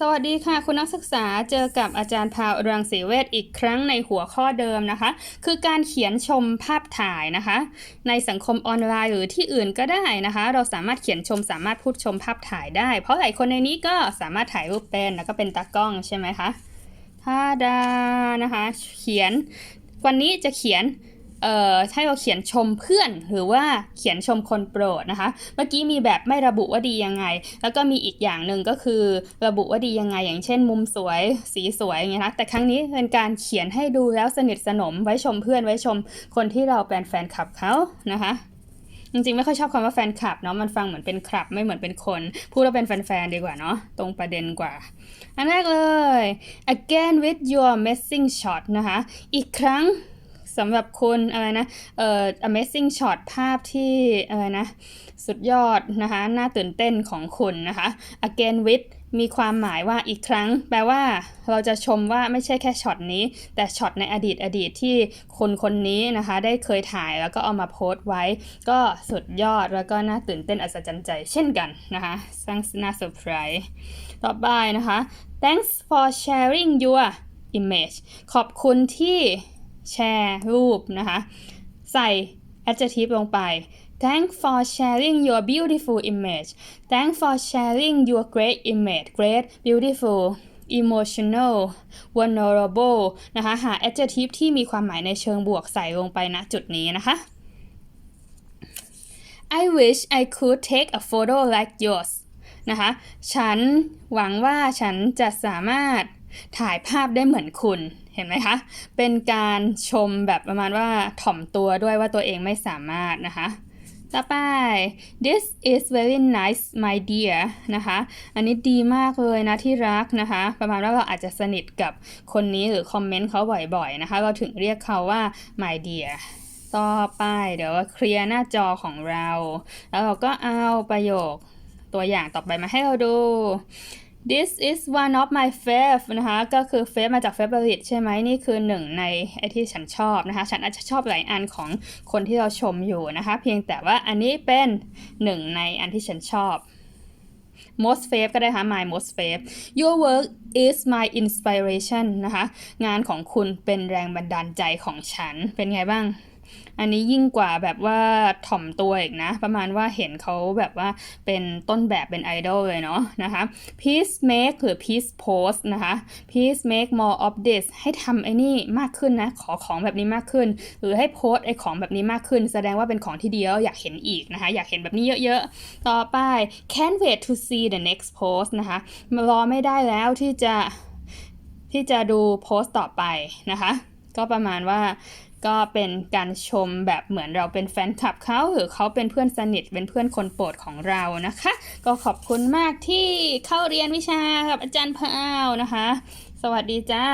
สวัสดีค่ะ คุณนักศึกษาเจอกับอาจารย์พาวรังสีเวทอีกครั้งในหัวข้อเดิมนะคะ คือการเขียนชมภาพถ่ายนะคะ ในสังคมออนไลน์หรือที่อื่นก็ได้นะคะ เราสามารถเขียนชมสามารถพูดชมภาพถ่ายได้ เพราะหลายคนในนี้ก็สามารถถ่ายรูปเป็นแล้วก็เป็นตากล้องใช่ไหมคะทาดานะคะ เขียนวันนี้จะเขียน เอ่อให้เราเขียนชมเพื่อนหรือว่าเขียนชมคนโปรดนะคะ เมื่อกี้มีแบบไม่ระบุว่าดียังไง แล้วก็มีอีกอย่างหนึ่งก็คือระบุว่าดียังไง อย่างเช่น มุมสวย สีสวยอย่างเงี้ยนะแต่ครั้งนี้เป็นการเขียนให้ดูแล้วสนิทสนมไว้ชมเพื่อนไว้ชมคนที่เราเป็นแฟนคลับเขานะคะจริงๆ ไม่ค่อยชอบคำว่าแฟนคลับเนาะมันฟังเหมือนเป็นคลับไม่เหมือนเป็นคน พูดว่าเป็นแฟนๆ ดีกว่าเนาะตรงประเด็นกว่า อันแรกเลย again with your amazing shot นะคะ อีกครั้ง สำหรับคุณอะไรนะเอ่อ amazing shot ภาพที่อะไรนะสุดยอดนะคะน่าตื่นเต้นของคุณนะคะ again with มีความหมายว่าอีกครั้ง แปลว่าเราจะชมว่าไม่ใช่แค่ช็อตนี้ แต่ช็อตในอดีตอดีตที่คนคนนี้นะคะ ได้เคยถ่ายแล้วก็เอามาโพสต์ไว้ ก็สุดยอดแล้วก็น่าตื่นเต้นอัศจรรย์ใจเช่นกันนะคะสร้างน่าเซอร์ไพรส์ต่อไปนะคะ thanks for sharing your image ขอบคุณที่ แชร์รูปนะคะ ใส่ adjective ลงไป thank for sharing your beautiful image. thank for sharing your great image. Great, beautiful, emotional, vulnerable นะคะ หา adjective ที่มีความหมายในเชิงบวกใส่ลงไปณจุดนี้นะคะ I wish I could take a photo like yours นะคะ ฉันหวังว่าฉันจะสามารถ ถ่ายภาพได้เหมือนคุณเห็นไหมคะ เป็นการชมแบบประมาณว่าถ่อมตัวด้วยว่าตัวเองไม่สามารถนะคะต่อไป this is very nice my dear นะคะ อันนี้ดีมากเลยนะที่รักนะคะ ประมาณว่าเราอาจจะสนิทกับคนนี้หรือคอมเมนต์เขาบ่อยๆนะคะ เราถึงเรียกเขาว่า my dear ต่อไปเดี๋ยวเคลียร์หน้าจอของเรา แล้วเราก็เอาประโยคตัวอย่างต่อไปมาให้เราดู This is one of my fave นะคะ ก็คือ fave มาจาก favorite ใช่ไหมนี่คือหนึ่งในไอที่ฉันชอบนะคะ ฉันอาจจะชอบหลายอันของคนที่เราชมอยู่นะคะ เพียงแต่ว่าอันนี้เป็นหนึ่งในอันที่ฉันชอบ most fave ก็ได้ค่ะ my most fave your work is my inspiration นะคะ งานของคุณเป็นแรงบันดาลใจของฉัน เป็นไงบ้าง อันนี้ยิ่งกว่าแบบว่าถ่อมตัวอีกนะ ประมาณว่าเห็นเขาแบบว่าเป็นต้นแบบเป็นไอดอลเลยเนาะนะคะ please make หรือ please post นะคะ please make more of this ให้ทำไอ้นี่มากขึ้นนะ ขอของแบบนี้มากขึ้น หรือให้โพสไอ้ของแบบนี้มากขึ้น แสดงว่าเป็นของที่ดีแล้วอยากเห็นอีกนะคะ อยากเห็นแบบนี้เยอะๆ ต่อไป can't wait to see the next post นะคะรอไม่ได้แล้วที่จะที่จะดูโพสต์ต่อไปนะคะ ก็ประมาณว่า ก็เป็นการชมแบบเหมือนเราเป็นแฟนคลับเขาหรือเขาเป็นเพื่อนสนิทเป็นเพื่อนคนโปรดของเรานะคะ ก็ขอบคุณมากที่เข้าเรียนวิชากับอาจารย์พาวนะคะ สวัสดีจ้า